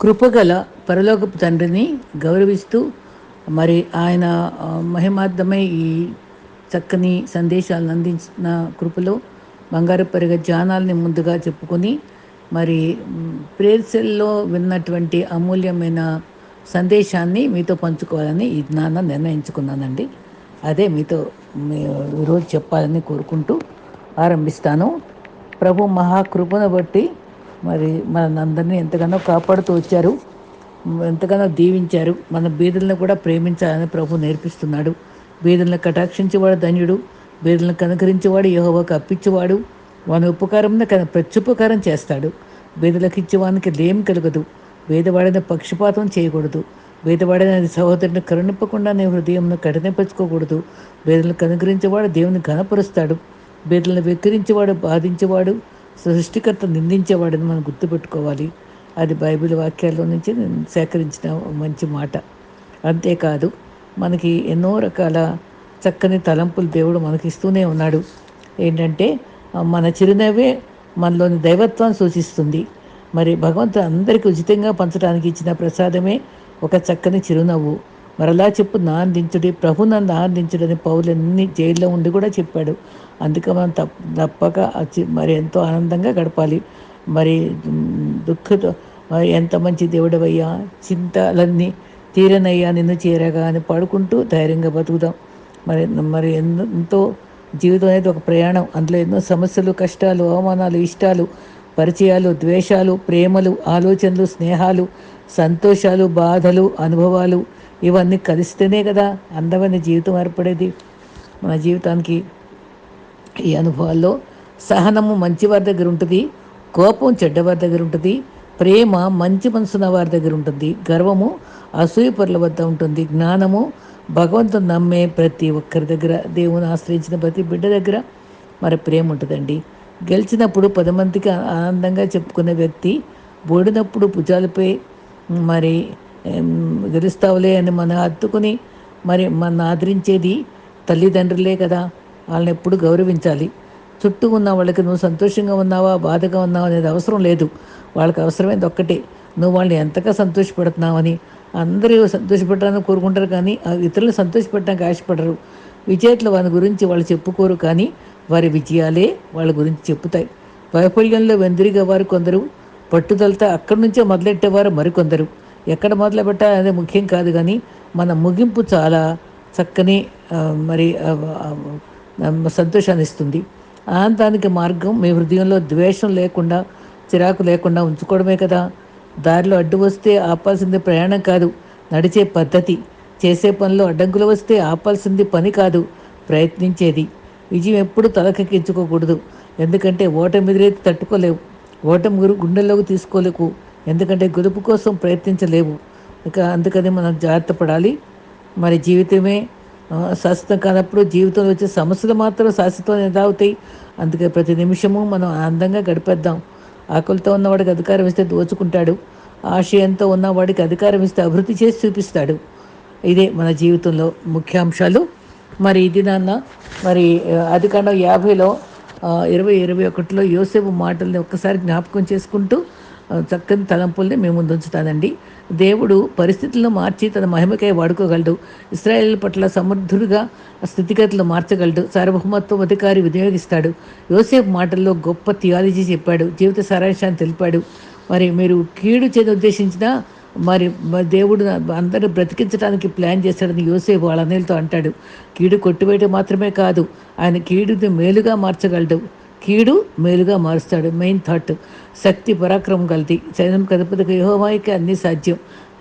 కృపగల పరలోకపు తండ్రిని గౌరవిస్తూ మరి ఆయన మహిమార్థమై ఈ చక్కని సందేశాలను అందించిన కృపలో బంగారు పరిగ జానాల్ని ముందుగా చెప్పుకొని మరి మ్, ప్రేర్సెల్లో విన్నటువంటి అమూల్యమైన సందేశాన్ని మీతో పంచుకోవాలని ఈ జ్ఞానం నిర్ణయించుకున్నానండి. అదే మీతో ఈరోజు చెప్పాలని కోరుకుంటూ ఆరంభిస్తాను. ప్రభు మహాకృపను బట్టి మరి మనందరినీ ఎంతగానో కాపాడుతూ వచ్చారు. ఎంతగానో దీవించారు. మన బీదలను కూడా ప్రేమించాలని ప్రభు నేర్పిస్తున్నాడు. బీదలను కటాక్షించేవాడు ధన్యుడు. బీదలను కనుకరించేవాడు యహోవాకు అప్పించేవాడు వాని ఉపకారం కన ప్రత్యుపకారం చేస్తాడు. బీదలకు ఇచ్చేవానికి లేం కలగదు. వేదవాడిన పక్షపాతం చేయకూడదు. బీదవాడైన సహోదరుని కరుణింపకుండా నీ హృదయంను కఠినపరచుకోకూడదు. బీదలను కనుకరించేవాడు దేవుని ఘనపరుస్తాడు. బీదలను వెక్కిరించేవాడు బాధించేవాడు. సృష్టికర్త నిందించేవాడని మనం గుర్తుపెట్టుకోవాలి. అది బైబిల్ వాక్యాల్లో నుంచి సేకరించిన మంచి మాట. అంతేకాదు మనకి ఎన్నో రకాల చక్కని తలంపులు దేవుడు మనకి ఇస్తూనే ఉన్నాడు. ఏంటంటే మన చిరునవ్వే మనలోని దైవత్వాన్ని సూచిస్తుంది. మరి భగవంతుడు అందరికీ ఉచితంగా పంచడానికి ఇచ్చిన ప్రసాదమే ఒక చక్కని చిరునవ్వు. మరలా చెప్పు నా అందించుడి ప్రభు నన్ను ఆనందించుడని పౌలన్నీ జైల్లో ఉండి కూడా చెప్పాడు. అందుకే మనం తప్ప తప్పక మరి ఎంతో ఆనందంగా గడపాలి. మరి దుఃఖతో మరి ఎంత మంచి దేవుడవయ్యా చింతలన్నీ తీరనయ్యా నిన్ను చేరగా అని పాడుకుంటూ ధైర్యంగా బతుకుదాం. మరి మరి ఎంతో జీవితం అనేది ఒక ప్రయాణం. అందులో ఎన్నో సమస్యలు కష్టాలు అవమానాలు ఇష్టాలు పరిచయాలు ద్వేషాలు ప్రేమలు ఆలోచనలు స్నేహాలు సంతోషాలు బాధలు అనుభవాలు ఇవన్నీ కలిస్తేనే కదా అందమైన జీవితం ఏర్పడేది. మన జీవితానికి ఈ అనుభవాల్లో సహనము మంచి వారి దగ్గర ఉంటుంది కోపం చెడ్డవారి దగ్గర ఉంటుంది ప్రేమ మంచి మనసున్న వారి దగ్గర ఉంటుంది గర్వము అసూయపరుల వద్ద ఉంటుంది జ్ఞానము భగవంతుని నమ్మే ప్రతి ఒక్కరి దగ్గర దేవుని ఆశ్రయించిన ప్రతి బిడ్డ దగ్గర మరి ప్రేమ ఉంటుందండి. గెలిచినప్పుడు పది మందికి ఆనందంగా చెప్పుకునే వ్యక్తి ఓడినప్పుడు భుజాలపై మరి గెలుస్తావులే అని మన హత్తుకుని మరి మన ఆదరించేది తల్లిదండ్రులే కదా. వాళ్ళని ఎప్పుడు గౌరవించాలి. చుట్టూ ఉన్న వాళ్ళకి నువ్వు సంతోషంగా ఉన్నావా బాధగా ఉన్నావా అనేది అవసరం లేదు. వాళ్ళకి అవసరమైనది ఒక్కటే. నువ్వు వాళ్ళని ఎంతగా సంతోషపెడుతున్నావని అందరూ సంతోషపెట్టాలని కోరుకుంటారు కానీ ఇతరులను సంతోషపెట్టడానికి ఆశపడరు. విజేతలు వారి గురించి వాళ్ళు చెప్పుకోరు కానీ వారి విజయాలే వాళ్ళ గురించి చెప్పుతాయి. వైఫల్యంలో వెందిరిగా వారు కొందరు పట్టుదలతో అక్కడి నుంచే మొదలెట్టేవారు మరికొందరు. ఎక్కడ మొదలు పెట్టాలనేది ముఖ్యం కాదు కానీ మన ముగింపు చాలా చక్కని మరి సంతోషాన్ని ఇస్తుంది. ఆనందానికి మార్గం మీ హృదయంలో ద్వేషం లేకుండా చిరాకు లేకుండా ఉంచుకోవడమే కదా. దారిలో అడ్డు వస్తే ఆపాల్సింది ప్రయాణం కాదు నడిచే పద్ధతి. చేసే పనిలో అడ్డంకులు వస్తే ఆపాల్సింది పని కాదు ప్రయత్నించేది. విజయం ఎప్పుడు తలకెక్కించుకోకూడదు ఎందుకంటే ఓటమి ఎదురైతే తట్టుకోలేవు. ఓటమి గురు గుండెల్లోకి తీసుకోలేకు. ఎందుకంటే గెలుపు కోసం ప్రయత్నించలేవు. ఇక అందుకని మనం జాగ్రత్త పడాలి. మరి జీవితమే శాశ్వతం కానప్పుడు జీవితంలో వచ్చే సమస్యలు మాత్రం శాశ్వతం ఎదావుతాయి అందుకే ప్రతి నిమిషము మనం ఆనందంగా గడిపేద్దాం. ఆకలితో ఉన్నవాడికి అధికారం ఇస్తే దోచుకుంటాడు. ఆశయంతో ఉన్నవాడికి అధికారం ఇస్తే అభివృద్ధి చేసి చూపిస్తాడు. ఇదే మన జీవితంలో ముఖ్యాంశాలు. మరి ఇది నాన్న మరి అది యాభైలో ఇరవై ఇరవై ఒకటిలో యోసేపు మాటల్ని ఒక్కసారి జ్ఞాపకం చేసుకుంటూ చక్కని తలంపుల్ని మేము ముందు ఉంచుతానండి దేవుడు పరిస్థితులను మార్చి తన మహిమకై వాడుకోగలడు. ఇస్రాయేల్ పట్ల సమర్థుడిగా స్థితిగతులు మార్చగలడు. సార్వభౌమత్వం అధికారి వినియోగిస్తాడు. యోసేపు మాటల్లో గొప్ప థియాలజీ చెప్పాడు. జీవిత సారాంశాన్ని తెలిపాడు. మరి మీరు కీడు చేయని ఉద్దేశించిన మరి దేవుడు అందరూ బ్రతికించడానికి ప్లాన్ చేశాడని యోసేపు వాళ్ళ అంటాడు. కీడు కొట్టివేయడం మాత్రమే కాదు ఆయన కీడుని మేలుగా మార్చగలడు. కీడు మేలుగా మారుస్తాడు. మెయిన్ థాట్ శక్తి పరాక్రమం కలిది సైన్యం కదపదకు యహోవాయికి అన్నీ సాధ్యం.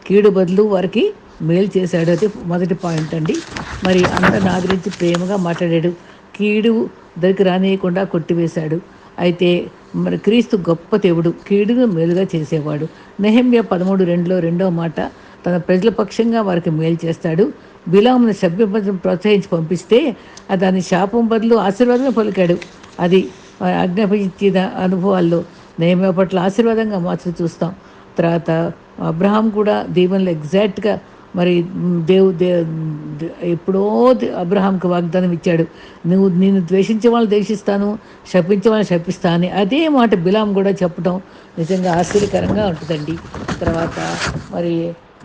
కీడు బదులు వారికి మేలు చేశాడు. అది మొదటి పాయింట్ అండి. మరి అందరిని గురించి ప్రేమగా మాట్లాడాడు. కీడు దగ్గరికి రానియకుండా కొట్టివేశాడు. అయితే మరి క్రీస్తు గొప్ప దేవుడు కీడును మేలుగా చేసేవాడు. నెహమ్య పదమూడు రెండులో రెండో మాట తన ప్రజల పక్షంగా వారికి మేలు చేస్తాడు. బిలామును సభ్యపదం ప్రోత్సహించి పంపిస్తే దాని శాపం బదులు ఆశీర్వాదమే పలికాడు. అది ఆజ్ఞాపించిన అనుభవాల్లో నెహమ్య పట్ల ఆశీర్వాదంగా మార్చి చూస్తాం. తర్వాత అబ్రహాం కూడా దీవెనలు ఎగ్జాక్ట్గా మరి దేవు దే ఎప్పుడో అబ్రహాంకి వాగ్దానం ఇచ్చాడు. నువ్వు నేను ద్వేషించే వాళ్ళని ద్వేషిస్తాను శపించే వాళ్ళని శపిస్తాను అని అదే మాట బిలాం కూడా చెప్పడం నిజంగా ఆశ్చర్యకరంగా ఉంటుందండి. తర్వాత మరి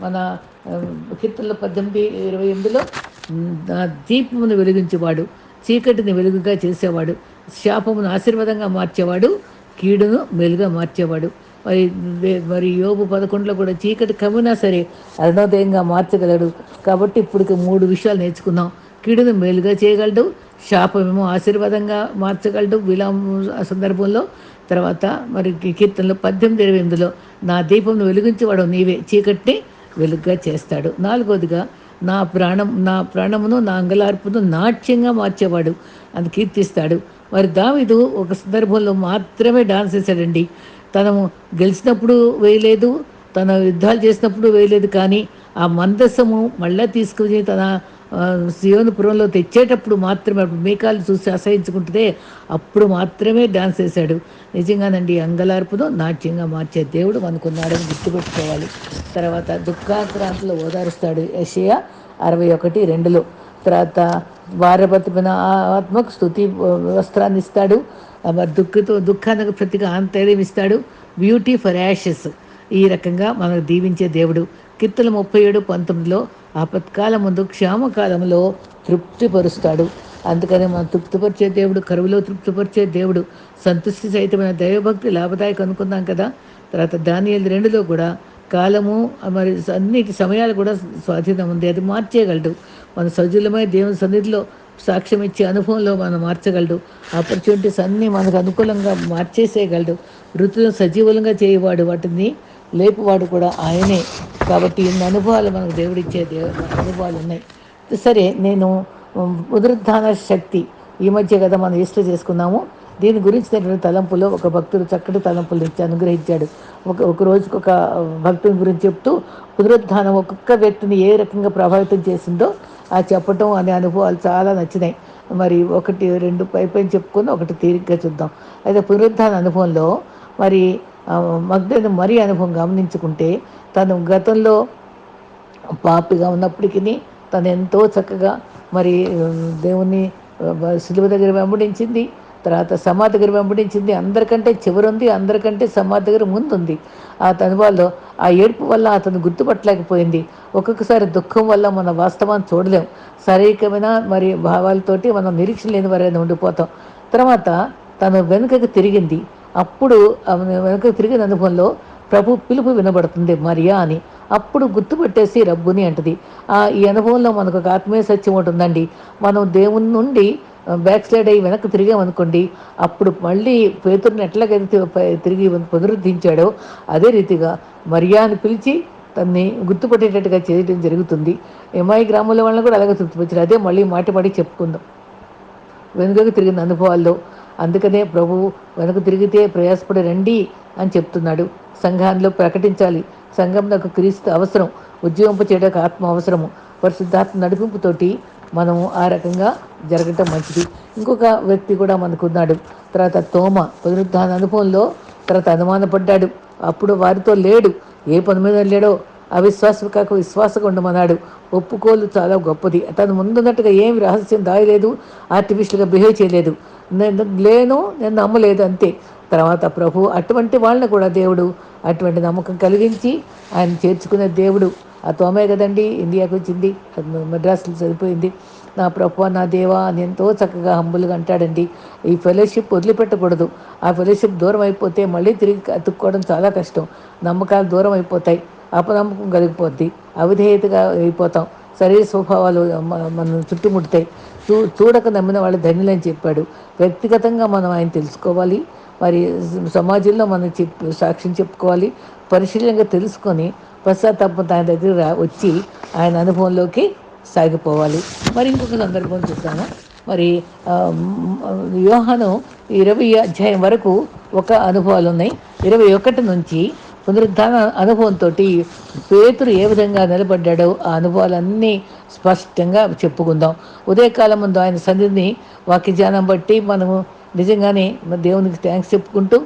మన కీర్తనలో పద్దెనిమిది ఇరవై ఎనిమిదిలో దీపమును వెలిగించేవాడు. చీకటిని వెలుగుగా చేసేవాడు. శాపమును ఆశీర్వాదంగా మార్చేవాడు. కీడును మెలుగా మార్చేవాడు. మరి మరి యోగు పదకొండులో కూడా చీకటి కమ్మినా సరే అరుణోదయంగా మార్చగలడు. కాబట్టి ఇప్పుడు మూడు విషయాలు నేర్చుకున్నాం. కీడును మేలుగా చేయగలడు. శాపమేమో ఆశీర్వాదంగా మార్చగలడు విలాం సందర్భంలో. తర్వాత మరి కీర్తనలో పద్దెనిమిది ఇరవై ఎనిమిదిలో నా దీపంను వెలిగించేవాడు నీవే చీకటిని వెలుగుగా చేస్తాడు. నాలుగోదిగా నా ప్రాణం నా ప్రాణమును నా అంగలార్పును నాట్యంగా మార్చేవాడు. అని కీర్తిస్తాడు. మరి దావిదు ఒక సందర్భంలో మాత్రమే డాన్స్ చేశాడండి. తను గెలిచినప్పుడు వేయలేదు తన యుద్ధాలు చేసినప్పుడు వేయలేదు కానీ ఆ మందస్సము మళ్ళీ తీసుకుని తన సియోనుపురంలో తెచ్చేటప్పుడు మాత్రమే అప్పుడు మేకాలు చూసి అసహించుకుంటుందే అప్పుడు మాత్రమే డాన్స్ వేశాడు. నిజంగానండి అంగలార్పును నాట్యంగా మార్చే దేవుడు మనకున్నాడని గుర్తుపెట్టుకోవాలి. తర్వాత దుఃఖాక్రాంతిలో ఓదారుస్తాడు. యషయా అరవై ఒకటి రెండులో. తర్వాత భార్యభర్తమైన ఆత్మకు స్థుతి వస్త్రాన్ని ఇస్తాడు. దుఃఖతో దుఃఖానికి ప్రతిగా ఆంతర్యం ఇస్తాడు. బ్యూటీ ఫర్ యాషెస్ ఈ రకంగా మనకు దీవించే దేవుడు. కీర్తన ముప్పై ఏడు పంతొమ్మిదిలో ఆపత్కాల ముందు క్షామకాలంలో తృప్తిపరుస్తాడు. అందుకని మనం తృప్తిపరిచే దేవుడు కరువులో తృప్తిపరిచే దేవుడు సంతృష్టి సహితమైన దైవభక్తి లాభదాయక అనుకున్నాం కదా? తర్వాత దానియలు రెండులో కూడా కాలము మరి అన్నిటి సమయాలు కూడా స్వాధీనం ఉంది. అది మార్చేయగలడు. మన సజీలమై దేవుని సన్నిధిలో సాక్ష్యం ఇచ్చే అనుభవంలో మనం మార్చగలడు. ఆపర్చునిటీస్ అన్నీ మనకు అనుకూలంగా మార్చేసేయగలడు. ఋతులను సజీవులంగా చేయవాడు వాటిని లేపువాడు కూడా ఆయనే. కాబట్టి ఇన్ని అనుభవాలు మనకు దేవుడిచ్చే దేవ అనుభవాలు ఉన్నాయి. సరే నేను ఉమ్, పునరుద్ధాన శక్తి. ఈ మధ్య కదా మనం ఈస్టర్ చేసుకున్నాము. దీని గురించినటువంటి తలంపులో ఒక భక్తుడు చక్కటి తలంపులు ఇచ్చి అనుగ్రహించాడు. ఒక ఒక రోజుకు ఒక భక్తుని గురించి చెప్తూ పునరుద్ధానం ఒక్కొక్క వ్యక్తిని ఏ రకంగా ప్రభావితం చేసిందో ఆ చెప్పటం అనే అనుభవాలు చాలా నచ్చినాయి. మరి ఒకటి రెండు పైపైన చెప్పుకొని ఒకటి తీరిగ్గా చూద్దాం. అయితే పునరుద్ధాన అనుభవంలో మరి మగ్ధను మరీ అనుభవం గమనించుకుంటే తను గతంలో పాపిగా ఉన్నప్పటికీ తను ఎంతో చక్కగా మరి ఉమ్, దేవుణ్ణి సిలువ దగ్గర వెంబడించింది తర్వాత సమాధి దగ్గర వెంబడించింది. అందరికంటే చివరుంది అందరికంటే సమాధి దగ్గర ముందుంది. ఆ అనుభవాల్లో ఆ ఏడుపు వల్ల అతను గుర్తుపట్టలేకపోయింది. ఒక్కొక్కసారి దుఃఖం వల్ల మన వాస్తవాన్ని చూడలేం. శారీరకమైన మరి భావాలతోటి మనం నిరీక్షణ లేని వారైనా ఉండిపోతాం. తర్వాత తను వెనుకకు తిరిగింది. అప్పుడు వెనక తిరిగి తిరిగిన అనుభవంలో ప్రభు పిలుపు వినబడుతుంది మరియా అని. అప్పుడు గుర్తుపెట్టేసి రబ్బుని అంటది. ఆ ఈ అనుభవంలో మనకు ఒక ఆత్మీయ సత్యం ఒకటి ఉందండి. మనం దేవుని నుండి బ్యాక్ స్లైడ్ అయ్యి వెనక్కి తిరిగామనుకోండి అప్పుడు మళ్ళీ పేతుర్ని ఎట్లాగైతే తిరిగి పునరుద్ధరించాడో అదే రీతిగా మరియాని పిలిచి తన్ని గుర్తుపట్టేటట్టుగా చేయడం జరుగుతుంది. ఎంఐ గ్రామంలో వాళ్ళని కూడా అలాగే గుర్తుపచ్చారు అదే మళ్ళీ మాటి చెప్పుకుందాం. వెనుకకు తిరిగిన అనుభవాల్లో అందుకనే ప్రభువు వెనక తిరిగితే ప్రయాసపడి రండి అని చెప్తున్నాడు. సంఘాల్లో ప్రకటించాలి. సంఘం నాకు క్రీస్తు అవసరం. ఉద్యోగింప చేయడానికి ఆత్మ అవసరము. పరిశుద్ధాత్మ నడిపింపుతోటి మనము ఆ రకంగా జరగటం మంచిది. ఇంకొక వ్యక్తి కూడా మనకున్నాడు. తర్వాత తోమ పునరుద్ధాన అనుభవంలో తర్వాత అనుమానపడ్డాడు. అప్పుడు వారితో లేడు. ఏ పని మీద లేడో అవిశ్వాసం కాక విశ్వాసంగా ఉండమన్నాడు. ఒప్పుకోలు చాలా గొప్పది. తను ముందున్నట్టుగా ఏమి రహస్యం దాయలేదు. ఆర్టిఫిషియల్గా బిహేవ్ చేయలేదు. నేను లేను నేను నమ్మలేదు అంతే. తర్వాత ప్రభు అటువంటి వాళ్ళని కూడా దేవుడు అటువంటి నమ్మకం కలిగించి ఆయన చేర్చుకునే దేవుడు. ఆ తోమే కదండి ఇండియాకి వచ్చింది మద్రాసులు మద్రాసులో నా ప్రభు నా దేవా అని ఎంతో చక్కగా హంబుల్గా అంటాడండి. ఈ ఫెలోషిప్ వదిలిపెట్టకూడదు. ఆ ఫెలోషిప్ దూరం అయిపోతే మళ్ళీ తిరిగి అతుక్కోవడం చాలా కష్టం. నమ్మకాలు దూరం అయిపోతాయి అపనమ్మకం కలిగిపోద్ది. అవిధేయతగా అయిపోతాం. శరీర స్వభావాలు మన చుట్టుముడతాయి. చూ చూడక నమ్మిన వాళ్ళు ధన్యులని చెప్పాడు. వ్యక్తిగతంగా మనం ఆయన తెలుసుకోవాలి. మరి సమాజంలో మనం చెప్ సాక్ష్యం చెప్పుకోవాలి. పరిశీలనగా తెలుసుకొని పశ్చాత్తాపం ఆయన దగ్గర వచ్చి ఆయన అనుభవంలోకి సాగిపోవాలి. మరి ఇంకొక సందర్భం చూద్దాము? మరి ఆ, ఇరవై అధ్యాయం వరకు ఒక అనుభవాలు ఉన్నాయి. ఇరవై ఒకటి నుంచి పునరుద్ధాన అనుభవంతో పేతురు ఏ విధంగా నిలబడ్డాడో ఆ అనుభవాలన్నీ స్పష్టంగా చెప్పుకుందాం. ఉదయకాలం ముందు ఆయన సన్నిధిని వాక్యజ్ఞానం బట్టి మనము నిజంగానే దేవునికి థ్యాంక్స్ చెప్పుకుంటూ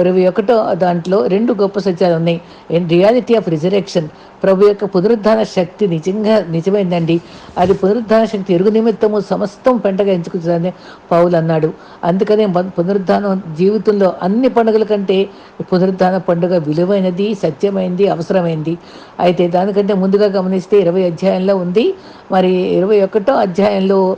ఇరవై ఒకటో దాంట్లో రెండు గొప్ప సత్యాలు ఉన్నాయి. ఇన్ రియాలిటీ ఆఫ్ రిజరెక్షన్ ప్రభు యొక్క పునరుద్ధాన శక్తి నిజంగా నిజమైందండి. అది పునరుద్ధాన శక్తి ఎరుగు నిమిత్తము సమస్తం పంటగా ఎంచుకుంటుందని పౌలు అన్నాడు. అందుకనే పునరుద్ధానం జీవితంలో అన్ని పండుగల కంటే పునరుద్ధాన పండుగ విలువైనది సత్యమైంది అవసరమైంది. అయితే దానికంటే ముందుగా గమనిస్తే ఇరవై అధ్యాయంలో ఉంది. మరి ఇరవై ఒకటో అధ్యాయంలో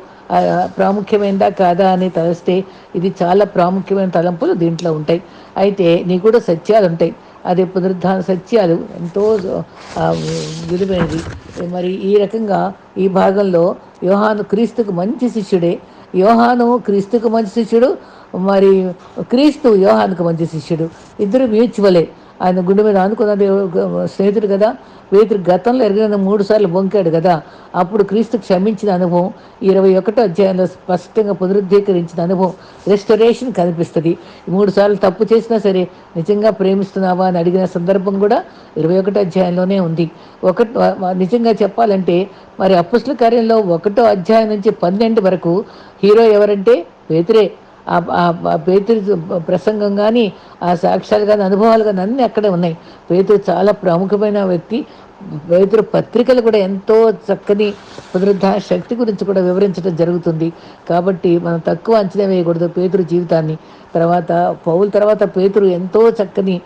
ప్రాముఖ్యమైనదా కాదా అని తలస్తే ఇది చాలా ప్రాముఖ్యమైన తలంపులు దీంట్లో ఉంటాయి. అయితే నీ కూడా సత్యాలు ఉంటాయి. అది పునరుద్ధాన సత్యాలు ఎంతో విలువైనవి. మరి ఈ రకంగా ఈ భాగంలో యోహాను క్రీస్తుకు మంచి శిష్యుడే. యోహాను క్రీస్తుకు మంచి శిష్యుడు మరి క్రీస్తు యోహానుకు మంచి శిష్యుడు. ఇద్దరు మ్యూచువలే. ఆయన గుండె మీద ఆనుకున్నది స్నేహితుడు కదా? పేతురు గతంలో ఎరగిన మూడు సార్లు బొంకాడు కదా? అప్పుడు క్రీస్తు క్షమించిన అనుభవం ఇరవై ఒకటో అధ్యాయంలో స్పష్టంగా పునరుద్ధీకరించిన అనుభవం రెస్టరేషన్ కనిపిస్తుంది. మూడు సార్లు తప్పు చేసినా సరే నిజంగా ప్రేమిస్తున్నావా అని అడిగిన సందర్భం కూడా ఇరవై ఒకటో అధ్యాయంలోనే ఉంది. ఒకటి నిజంగా చెప్పాలంటే మరి అప్పుస్ల కార్యంలో ఒకటో అధ్యాయం నుంచి పన్నెండు వరకు హీరో ఎవరంటే పేతురే. పేతురు ప్రసంగం కానీ ఆ సాక్ష్యాలు కానీ అనుభవాలు కానీ అన్నీ అక్కడే ఉన్నాయి. పేతురు చాలా ప్రముఖమైన వ్యక్తి. పేతురు పత్రికలు కూడా ఎంతో చక్కని పునరుద్ధార శక్తి గురించి కూడా వివరించడం జరుగుతుంది. కాబట్టి మనం తక్కువ అంచనా వేయకూడదు పేతురు జీవితాన్ని. తర్వాత పౌల తర్వాత పేతురు ఎంతో చక్కని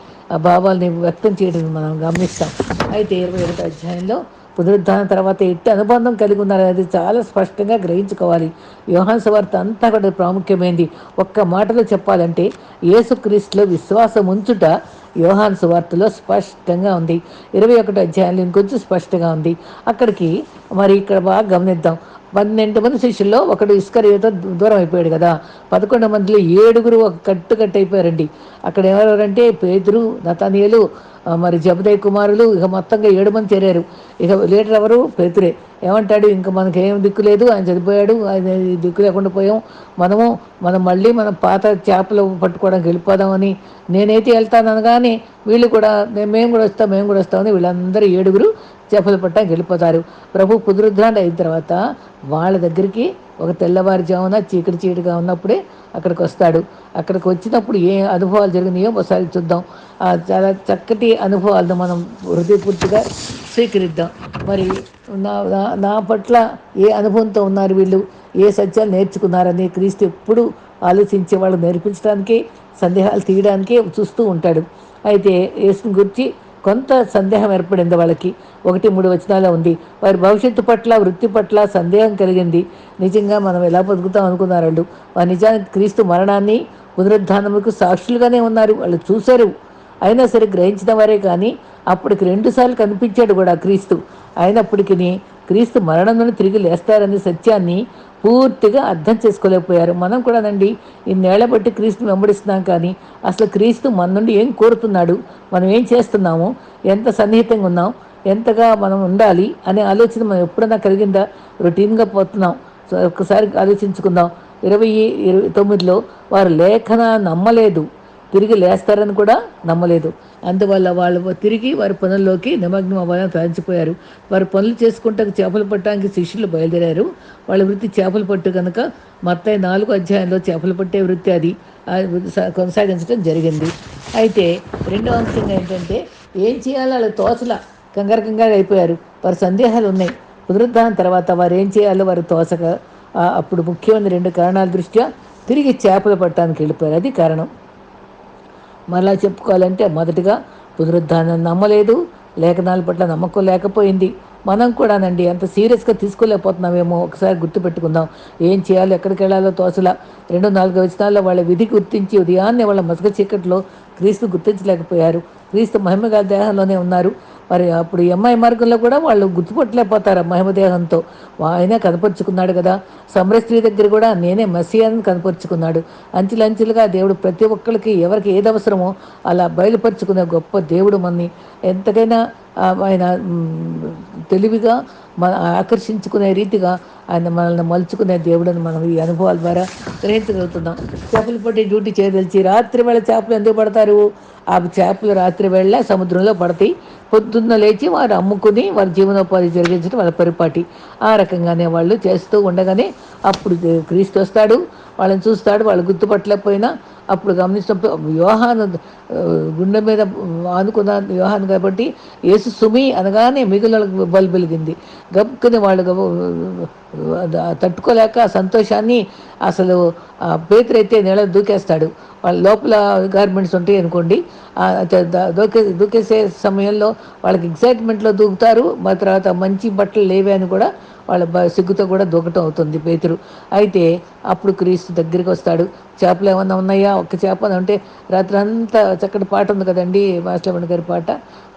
భావాల్ని వ్యక్తం చేయడం మనం గమనిస్తాం. అయితే ఇరవై ఒకటి అధ్యాయంలో పునరుద్ధానం తర్వాత ఎట్టి అనుబంధం కలిగి ఉన్నారనేది చాలా స్పష్టంగా గ్రహించుకోవాలి. యోహాన్ వార్త అంతా కూడా ప్రాముఖ్యమైంది. ఒక్క మాటలో చెప్పాలంటే యేసుక్రీస్తులో విశ్వాసం ఉంచుట యోహాన్ సువార్తలో స్పష్టంగా ఉంది. ఇరవై ఒకటి అధ్యాయంలో ఇంకొంచెం స్పష్టంగా ఉంది. అక్కడికి మరి ఇక్కడ బాగా గమనిద్దాం. పన్నెండు మంది శిష్యుల్లో ఒకడు ఇస్కరియోతో దూరం అయిపోయాడు కదా. పదకొండు మందిలో ఏడుగురు ఒక కట్టు కట్టు అయిపోయారండి అక్కడ ఎవరెవరంటే పేదరు నతానియలు మరి జబదయ్య కుమారులు ఇక మొత్తంగా ఏడు మంది చేరారు. ఇక లీడర్ ఎవరు? పేతురే. ఏమంటాడు? ఇంకా మనకి ఏం దిక్కు లేదు ఆయన చనిపోయాడు ఆయన దిక్కు లేకుండా పోయాం. మనము మనం మళ్ళీ మనం పాత చేపలు పట్టుకోవడానికి వెళ్ళిపోదామని నేనైతే వెళ్తాను అనగానే వీళ్ళు కూడా మేము కూడా వస్తాం మేము కూడా వస్తామని వీళ్ళందరూ ఏడుగురు చేపలు పట్టడానికి వెళ్ళిపోతారు. ప్రభు పునరుద్ధాండ అయిన తర్వాత వాళ్ళ దగ్గరికి ఒక తెల్లవారుజామున చీకటి చీకటిగా ఉన్నప్పుడే అక్కడికి వస్తాడు. అక్కడికి వచ్చినప్పుడు ఏ అనుభవాలు జరిగినాయో ఒకసారి చూద్దాం. చాలా చక్కటి అనుభవాలను మనం హృదయపూర్తిగా స్వీకరిద్దాం. మరి నా నా పట్ల ఏ అనుభవంతో ఉన్నారు వీళ్ళు? ఏ సత్యాలు నేర్చుకున్నారని క్రీస్తు ఎప్పుడు ఆలోచించే వాళ్ళు నేర్పించడానికి సందేహాలు తీయడానికే చూస్తూ ఉంటాడు. అయితే యేసుని గురించి కొంత సందేహం ఏర్పడింది వాళ్ళకి. ఒకటి మూడు వచనాలు ఉంది. వారి భవిష్యత్తు పట్ల వృత్తి పట్ల సందేహం కలిగింది. నిజంగా మనం ఎలా బతుకుతాం అనుకున్నారు వాళ్ళు వారి నిజానికి క్రీస్తు మరణాన్ని పునరుద్ధానములకు సాక్షులుగానే ఉన్నారు. వాళ్ళు చూశారు. అయినా సరే గ్రహించిన వారే కానీ అప్పటికి రెండుసార్లు కనిపించాడు కూడా క్రీస్తు. అయినప్పటికీ క్రీస్తు మరణంలో తిరిగి లేస్తారనే సత్యాన్ని పూర్తిగా అర్థం చేసుకోలేకపోయారు. మనం కూడా నండి ఇన్నేళ్ళ బట్టి క్రీస్తుని వెంబడిస్తున్నాం కానీ అసలు క్రీస్తు మన నుండి ఏం కోరుతున్నాడు? మనం ఏం చేస్తున్నాము? ఎంత సన్నిహితంగా ఉన్నాం? ఎంతగా మనం ఉండాలి? అనే ఆలోచన మనం ఎప్పుడైనా కలిగిందా? రొటీన్గా పోతున్నాం. సో ఒక్కసారి ఆలోచించుకుందాం. ఇరవై ఇరవై తొమ్మిదిలో వారు లేఖన నమ్మలేదు. తిరిగి లేస్తారని కూడా నమ్మలేదు. అందువల్ల వాళ్ళు తిరిగి వారి పనుల్లోకి నిమగ్నం అవ్వాలని తలంచిపోయారు వారు పనులు చేసుకుంటూ చేపలు పట్టడానికి శిష్యులు బయలుదేరారు. వాళ్ళ వృత్తి చేపలు పట్టు కనుక మొత్తం నాలుగు అధ్యాయంలో చేపలు పట్టే వృత్తి అది. కొనసాగించడం జరిగింది. అయితే రెండో అంశం ఏంటంటే ఏం చేయాలో? వాళ్ళు తోచల కంగారు కంగారు అయిపోయారు. వారి సందేహాలు ఉన్నాయి. పునరుద్ధానం తర్వాత వారు ఏం చేయాలో వారు తోచక అప్పుడు ముఖ్యమైన రెండు కారణాల దృష్ట్యా తిరిగి చేపలు పట్టడానికి వెళ్ళిపోయారు. అది కారణం. మరలా చెప్పుకోవాలంటే మొదటిగా పునరుద్ధానం నమ్మలేదు లేఖనాల పట్ల నమ్మకం లేకపోయింది. మనం కూడానండి అంత సీరియస్గా తీసుకోలేకపోతున్నామేమో ఒకసారి గుర్తుపెట్టుకుందాం. ఏం చేయాలో ఎక్కడికి వెళ్ళాలో తోచలా. రెండు నాలుగు వచనాల్లో వాళ్ళ విధి గుర్తించి ఉదయాన్నే వాళ్ళ మసక చీకట్లో క్రీస్తు గుర్తించలేకపోయారు. క్రీస్తు మహిమగా దేహంలోనే ఉన్నారు. మరి అప్పుడు ఎంఐ మార్గంలో కూడా వాళ్ళు గుర్తుపట్టలేకపోతారు మహిమదేహంతో ఆయనే కనపరుచుకున్నాడు కదా. సమర స్త్రీ దగ్గర కూడా నేనే మసియాని కనపరుచుకున్నాడు. అంచెలంచెలుగా దేవుడు ప్రతి ఒక్కరికి ఎవరికి ఏది అవసరమో అలా బయలుపరుచుకునే గొప్ప దేవుడు మనని. ఎంతకైనా ఆయన తెలివిగా మన ఆకర్షించుకునే రీతిగా ఆయన మనల్ని మలుచుకునే దేవుడని మనం ఈ అనుభవాల ద్వారా గ్రహించగలుగుతున్నాం చేపలు పట్టి డ్యూటీ చేయదలిచి రాత్రి వేళ చేపలు ఎందుకు పడతారు? ఆ చేపలు రాత్రి వేళ సముద్రంలో పడతాయి. పొద్దున్న లేచి వారు అమ్ముకుని వారి జీవనోపాధి జరిగించడం వాళ్ళ పరిపాటి. ఆ రకంగానే వాళ్ళు చేస్తూ ఉండగానే అప్పుడు క్రీస్తు వస్తాడు. వాళ్ళని చూస్తాడు. వాళ్ళు గుర్తుపట్టలేకపోయినా అప్పుడు గమనించినప్పుడు యోహాను గుండె మీద ఆనుకున్న వివాహాన్ని కాబట్టి యేసు సుమి అనగానే మిగులకు బలు వెలిగింది. గబుక్కుని వాళ్ళు తట్టుకోలేక సంతోషాన్ని అసలు ఆ పేతురైతే నీళ్ళ దూకేస్తాడు. వాళ్ళ లోపల గార్మెంట్స్ ఉంటాయి అనుకోండి. దూకే దూకేసే సమయంలో వాళ్ళకి ఎగ్జైట్మెంట్లో దూకుతారు. మా తర్వాత మంచి బట్టలు లేవే అని కూడా వాళ్ళ బ- సిగ్గుతో కూడా దూకటం అవుతుంది పేతురు. అయితే అప్పుడు క్రీస్తు దగ్గరికి వస్తాడు. చేపలు ఏమన్నా ఉన్నాయా? ఒక్క చేప ఉంటే అంటే రాత్రంతా చక్కటి పాట ఉంది కదండి మాస్లమణి గారి పాట.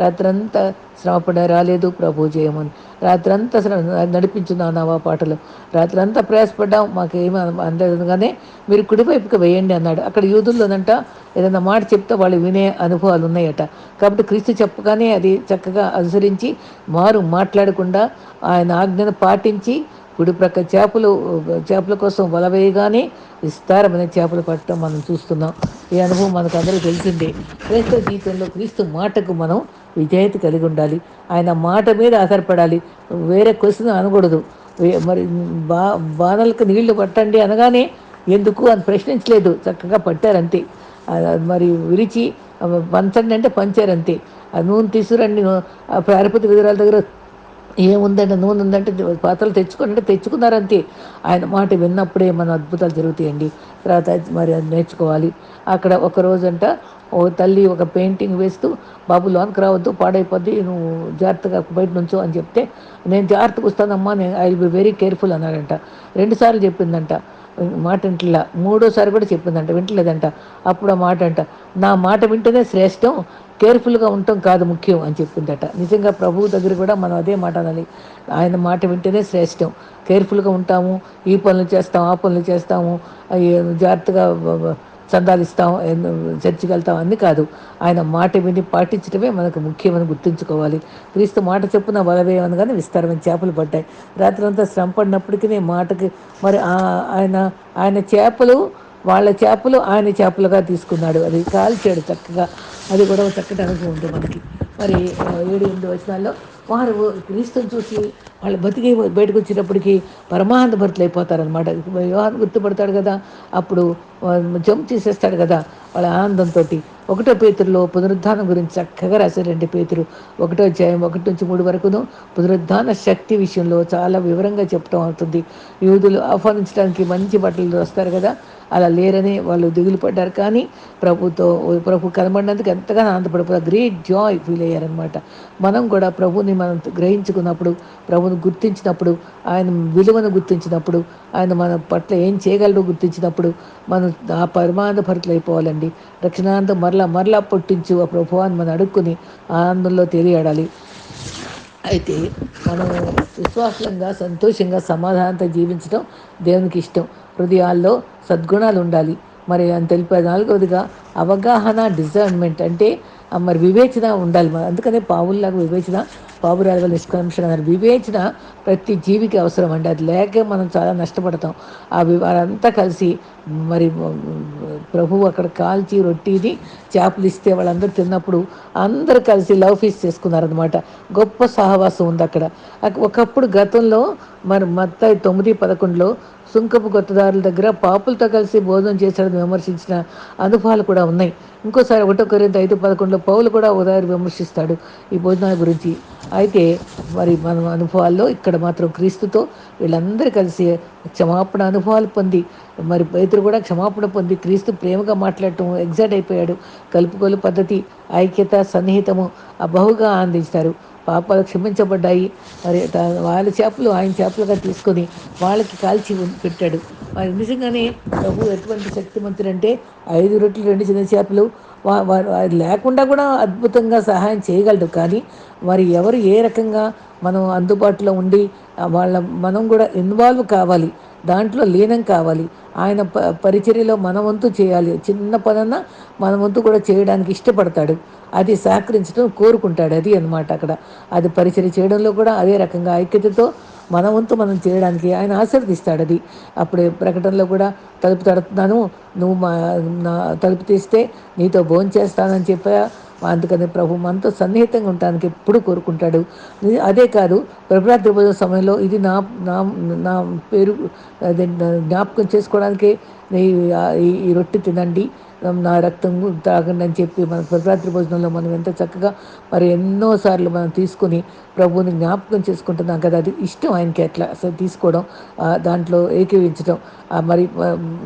రాత్రంతా శ్రమపడ రాలేదు ప్రభు చేయమని రాత్రంతా శ్రమ నడిపించున్నాను ఆ పాటలు. రాత్రంతా ప్రయాసపడ్డాం మాకేమీ అందగానే మీరు కుడివైపుకి వేయండి అన్నాడు. అక్కడ యూదుల్లోనంట ఏదైనా మాట చెప్తే వాళ్ళు వినే అనుభవాలు ఉన్నాయట. కాబట్టి క్రీస్తు చెప్పగానే అది చక్కగా అనుసరించి మారు మాట్లాడకుండా ఆయన ఆజ్ఞను పాటించి కుడి ప్రక్క చేపలు చేపల కోసం వల వేయగానే విస్తారమైన చేపలు పట్టడం మనం చూస్తున్నాం. ఈ అనుభవం మనకు అందరూ తెలిసిందే. క్రైస్తవ జీవితంలో క్రీస్తు మాటకు మనం విజయత కలిగి ఉండాలి. ఆయన మాట మీద ఆధారపడాలి. వేరే క్వశ్చన్ అనకూడదు. వే- మరి బా బాణలకు నీళ్ళు పట్టండి అనగానే ఎందుకు అని ప్రశ్నించలేదు. చక్కగా పట్టారంతే. మరి విరిచి పంచండి అంటే పంచారంతే. ఆ నూనె తీసుకురండి. ప్రారపతి విధురాల దగ్గర ఏముందంటే నూనె ఉందంటే పాత్రలు తెచ్చుకోండి తెచ్చుకున్నారంతే. ఆయన మాట విన్నప్పుడే మన అద్భుతాలు జరుగుతాయండి. తర్వాత మరి అది నేర్చుకోవాలి. అక్కడ ఒక రోజంట ఓ తల్లి ఒక పెయింటింగ్ వేస్తూ బాబు లోనికి రావద్దు పాడైపోద్ది నువ్వు జాగ్రత్తగా బయట నుంచో అని చెప్తే నేను జాగ్రత్తగా వస్తానమ్మా నేను ఐ బి వెరీ కేర్ఫుల్ అన్నాడంట. రెండుసార్లు చెప్పిందంట. మాట వింటలా. మూడోసారి కూడా చెప్పిందంట. వింటలేదంట. అప్పుడు ఆ మాట అంట నా మాట వింటేనే శ్రేష్టం కేర్ఫుల్గా ఉండటం కాదు ముఖ్యం అని చెప్పిందట. నిజంగా ప్రభువు దగ్గర కూడా మనం అదే మాట అనాలి. ఆయన మాట వింటేనే శ్రేష్టం. కేర్ఫుల్గా ఉంటాము ఈ పనులు చేస్తాం ఆ పనులు చేస్తాము జాగ్రత్తగా సందాలిస్తాం చర్చికి వెళ్తాం అన్ని కాదు. ఆయన మాట విని పాటించడమే మనకు ముఖ్యమని గుర్తుంచుకోవాలి. క్రీస్తు మాట చెప్పున వలవేయమనగానే విస్తారమైన చేపలు పడ్డాయి. రాత్రంతా శ్రమ పడినప్పటికీ మాటకి మరి ఆయన ఆయన చేపలు వాళ్ళ చేపలు ఆయన చేపలుగా తీసుకున్నాడు. అది కాల్చాడు చక్కగా. అది కూడా చక్కటి అనుభవం ఉంది మనకి. మరి ఏడు ఎనిమిది వచనాల్లో వారు క్రీస్తుని చూసి వాళ్ళు బతికి బయటకు వచ్చినప్పటికీ పరమానంద భర్తలు అయిపోతారనమాట వివాహం గుర్తుపడతాడు కదా? అప్పుడు జంప్ చేసేస్తాడు కదా? వాళ్ళ ఆనందంతో ఒకటో పేతురులో పునరుద్ధానం గురించి చక్కగా రాశారండి పేతురు. ఒకటో అధ్యాయం ఒకటి నుంచి మూడు వరకును పునరుద్ధాన శక్తి విషయంలో చాలా వివరంగా చెప్పడం అవుతుంది. యూదులు ఆహ్వానించడానికి మంచి బట్టలు వస్తారు కదా? అలా లేరని వాళ్ళు దిగులు పడ్డారు. కానీ ప్రభుతో ప్రభు కనబడినందుకు ఎంతగానో ఆనందపడిపోతారు గ్రేట్ జాయ్ ఫీల్ అయ్యారనమాట మనం కూడా ప్రభుని మనం గ్రహించుకున్నప్పుడు ప్రభుని గుర్తించినప్పుడు ఆయన విలువను గుర్తించినప్పుడు ఆయన మన పట్ల ఏం చేయగలడో గుర్తించినప్పుడు మనం ఆ పరమానంద భరితులు అయిపోవాలండి. రక్షణానందం మరలా మరలా పుట్టించు ఆ ప్రభువాన్ని మనం అడుక్కుని ఆనందంలో తెలియడాలి. అయితే మనం విశ్వాసంగా సంతోషంగా సమాధానంతో జీవించడం దేవునికి ఇష్టం. హృదయాల్లో సద్గుణాలు ఉండాలి మరి అని తెలిపే నాలుగవదిగా అవగాహన డిజర్న్మెంట్ అంటే మరి వివేచన ఉండాలి. మరి అందుకనే పావుల్లాగా వివేచన పావురాలుగా నిష్కర్షణ అన్నారు. వివేచన ప్రతి జీవికి అవసరం అండి. అది లేక మనం చాలా నష్టపడతాం. ఆ వారంతా కలిసి మరి ప్రభువు అక్కడ కాల్చి రొట్టిది చేపలు ఇస్తే వాళ్ళందరూ తిన్నప్పుడు అందరూ కలిసి లవ్ ఫీస్ చేసుకున్నారనమాట గొప్ప సహవాసం ఉంది అక్కడ. ఒకప్పుడు గతంలో మరి మత్తాయి తొమ్మిది పదకొండులో సుంకపు కొత్తదారుల దగ్గర పాపులతో కలిసి భోజనం చేశాడని విమర్శించిన అనుభవాలు కూడా ఉన్నాయి. ఇంకోసారి ఒకటో కొరింత ఐదు పదకొండులో పౌలు కూడా ఉదారి విమర్శిస్తాడు ఈ భోజనాల గురించి. అయితే మరి మన అనుభవాల్లో ఇక్కడ మాత్రం క్రీస్తుతో వీళ్ళందరూ కలిసి క్షమాపణ అనుభవాలు పొంది మరి పేతురు కూడా క్షమాపణ పొంది క్రీస్తు ప్రేమగా మాట్లాడటం ఎగ్జైట్ అయిపోయాడు. కలుపుకోలు పద్ధతి ఐక్యత సన్నిహితము బహుగా ఆనందించారు పాపాలు క్షమించబడ్డాయి. మరి వాళ్ళ చేపలు ఆయన చేపలుగా తీసుకొని వాళ్ళకి కాల్చి పెట్టాడు. మరి నిజంగానే ప్రభు ఎటువంటి శక్తిమంతుడు అంటే ఐదు రొట్టెలు రెండు చిన్న చేపలు వారు లేకుండా కూడా అద్భుతంగా సహాయం చేయగలడు. కానీ మరి ఎవరు ఏ రకంగా మనం అందుబాటులో ఉండి వాళ్ళ మనం కూడా ఇన్వాల్వ్ కావాలి. దాంట్లో లీనం కావాలి. ఆయన ప పరిచర్యలో మన వంతు చేయాలి. చిన్న పనన్నా మన వంతు కూడా చేయడానికి ఇష్టపడతాడు. అది సహకరించడం కోరుకుంటాడు. అది అన్నమాట అక్కడ. అది పరిచర్య చేయడంలో కూడా అదే రకంగా ఐక్యతతో మన వంతు మనం చేయడానికి ఆయన ఆశీర్దిస్తాడు అది. అప్పుడే ప్రకటనలో కూడా తలుపు తడుతున్నాను. నువ్వు మా నా తలుపు తీస్తే నీతో భోజనం చేస్తానని చెప్పా. అందుకని ప్రభు మనతో సన్నిహితంగా ఉండడానికి ఎప్పుడు కోరుకుంటాడు. అదే కాదు ప్రభురాత్రి భోజన సమయంలో ఇది నా నా నా పేరు అదే జ్ఞాపకం చేసుకోవడానికి ఈ రొట్టె తినండి. నా రక్తం తాగండి అని చెప్పి మన ప్రజాత్రి భోజనంలో మనం ఎంత చక్కగా మరి ఎన్నోసార్లు మనం తీసుకొని ప్రభువుని జ్ఞాపకం చేసుకుంటున్నాం కదా. అది ఇష్టం ఆయనకి అట్లా అసలు తీసుకోవడం దాంట్లో ఏకీవించడం మరి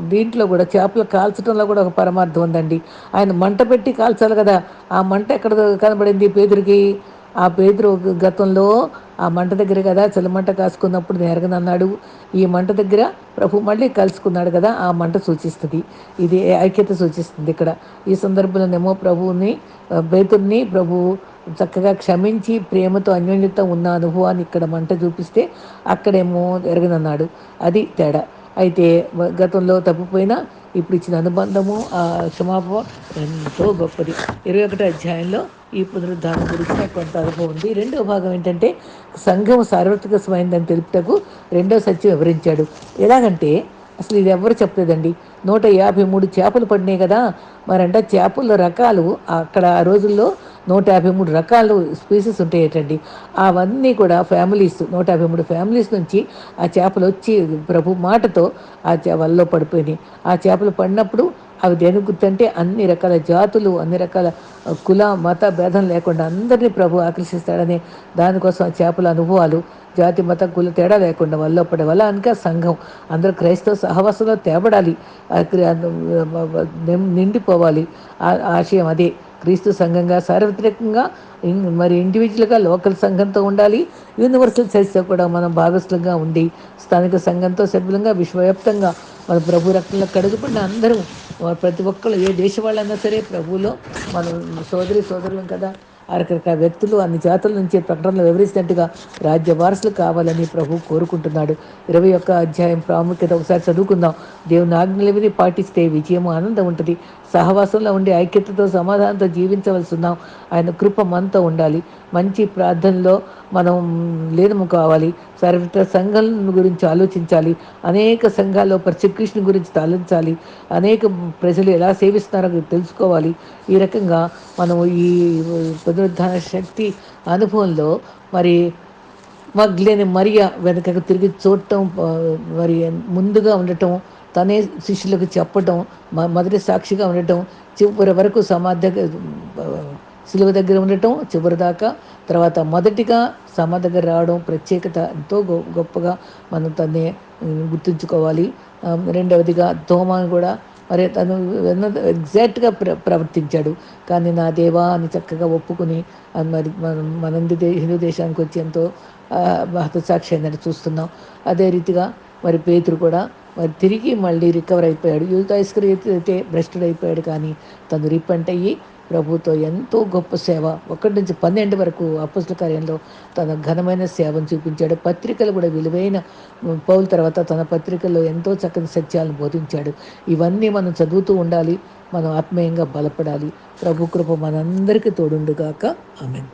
దీంట్లో కూడా చేపలు కాల్చడంలో కూడా ఒక పరమార్థం ఉందండి. ఆయన మంట పెట్టి కాల్చాలి కదా. ఆ మంట ఎక్కడ కనబడింది పేదరికి? ఆ పేదరు గతంలో ఆ మంట దగ్గర కదా చలిమంట కాసుకున్నప్పుడు నేరగనన్నాడు ఈ మంట దగ్గర ప్రభు మళ్ళీ కలుసుకున్నాడు కదా ఆ మంట సూచిస్తుంది. ఇది ఐక్యత సూచిస్తుంది ఇక్కడ. ఈ సందర్భంలోనేమో ప్రభువుని బేతుర్ని ప్రభువు చక్కగా క్షమించి ప్రేమతో అన్యోన్యత ఉన్న అనుభవాన్ని ఇక్కడ మంట చూపిస్తే అక్కడేమో ఎరగనన్నాడు అది తేడా. అయితే గతంలో తప్పిపోయినా ఇప్పుడు ఇచ్చిన అనుబంధము ఆ క్షమాపణ ఎంతో గొప్పది. ఇరవై ఒకటో అధ్యాయంలో ఈ పునరుద్ధానం గురించి నాకు కొంత అనుభవం ఉంది. రెండో భాగం ఏంటంటే సంఘం సార్వత్రికమైందని తెలుపుటకు రెండో సత్యం వివరించాడు. ఎలాగంటే అసలు ఇది ఎవరు చెప్పలేదండి? నూట యాభై మూడు చేపలు పడినాయి కదా. మరంట చేపల రకాలు అక్కడ ఆ రోజుల్లో నూట యాభై మూడు రకాలు స్పీసెస్ ఉంటాయటండి. అవన్నీ కూడా ఫ్యామిలీస్ నూట యాభై మూడు ఫ్యామిలీస్ నుంచి ఆ చేపలు వచ్చి ప్రభు మాటతో ఆ చేపల్లో పడిపోయినాయి. ఆ చేపలు పడినప్పుడు అవి దేని గుర్తంటే అన్ని రకాల జాతులు అన్ని రకాల కుల మత భేదం లేకుండా అందరినీ ప్రభు ఆకర్షిస్తాడని దానికోసం ఆ చేపల అనుభవాలు జాతి మత కుల తేడా లేకుండా వల్ల పడే వల్ల అనక సంఘం. అందరూ క్రైస్తవ సహవాసంలో తేబడాలి. నిండిపోవాలి. ఆశయం అదే. క్రీస్తు సంఘంగా సార్వత్రికంగా మరి ఇండివిజువల్గా లోకల్ సంఘంతో ఉండాలి. యూనివర్సల్ చర్చ్తో కూడా మనం భాగస్థులంగా ఉండి స్థానిక సంఘంతో సభ్యులంగా విశ్వవ్యాప్తంగా మన ప్రభు రక్తంలో కడుగుపడిన అందరూ ప్రతి ఒక్కరు ఏ దేశ వాళ్ళైనా సరే ప్రభువులో మనం సోదరి సోదరులం కదా రకరకాల వ్యక్తులు అన్ని జాతుల నుంచి ప్రకటనలు వివరిస్తున్నట్టుగా రాజ్య వారసులు కావాలని ప్రభు కోరుకుంటున్నాడు. ఇరవై ఒక్క అధ్యాయం ప్రాముఖ్యత ఒకసారి చదువుకుందాం. దేవుని ఆజ్ఞలవిని పాటిస్తే విజయం ఆనందం ఉంటుంది. సహవాసంలో ఉండి ఐక్యతతో సమాధానంతో జీవించవలసి ఉన్నాం ఆయన కృప మనతో ఉండాలి. మంచి ప్రార్థనలో మనం లీనము కావాలి. సర్వత్ర సంఘం గురించి ఆలోచించాలి. అనేక సంఘాల్లో పర్సిక్యూషన్ గురించి తలంచాలి. అనేక ప్రజలు ఎలా సేవిస్తున్నారో తెలుసుకోవాలి. ఈ రకంగా మనం ఈ పునరుద్ధాన శక్తి అనుభవంలో మరి మగ్లేని మరియ వెనకకు తిరిగి చూడటం మరి ముందుగా ఉండటం తనే శిష్యులకు చెప్పటం మొదటి సాక్షిగా ఉండటం చివరి వరకు సమాధి సిలువ దగ్గర ఉండటం చివరి దాకా తర్వాత మొదటిగా సమ దగ్గర రావడం ప్రత్యేకత ఎంతో గొప్పగా మనం తనే గుర్తుంచుకోవాలి. రెండవదిగా తోమాను కూడా మరి తను ఎగ్జాక్ట్గా ప్ర ప్రవర్తించాడు. కానీ నా దేవా అని చక్కగా ఒప్పుకుని మరి మనం మన హిందూ దేశానికి వచ్చి ఎంతో హతసాక్షి అయిందని చూస్తున్నాం. అదే రీతిగా మరి పేతురు కూడా మరి తిరిగి మళ్ళీ రికవర్ అయిపోయాడు. యూతాయిస్కర్ అయితే భ్రష్టుడు అయిపోయాడు కానీ తను రిపెంట్ అయ్యి ప్రభుతో ఎంతో గొప్ప సేవ ఒకటి నుంచి పన్నెండు వరకు అపుస్తల కార్యంలో తన ఘనమైన సేవను చూపించాడు. పత్రికలు కూడా విలువైన పౌల తర్వాత తన పత్రికల్లో ఎంతో చక్కని సత్యాలను బోధించాడు. ఇవన్నీ మనం చదువుతూ ఉండాలి మనం ఆత్మీయంగా బలపడాలి. ప్రభు కృప మనందరికీ తోడుండుగాక. ఆమెను.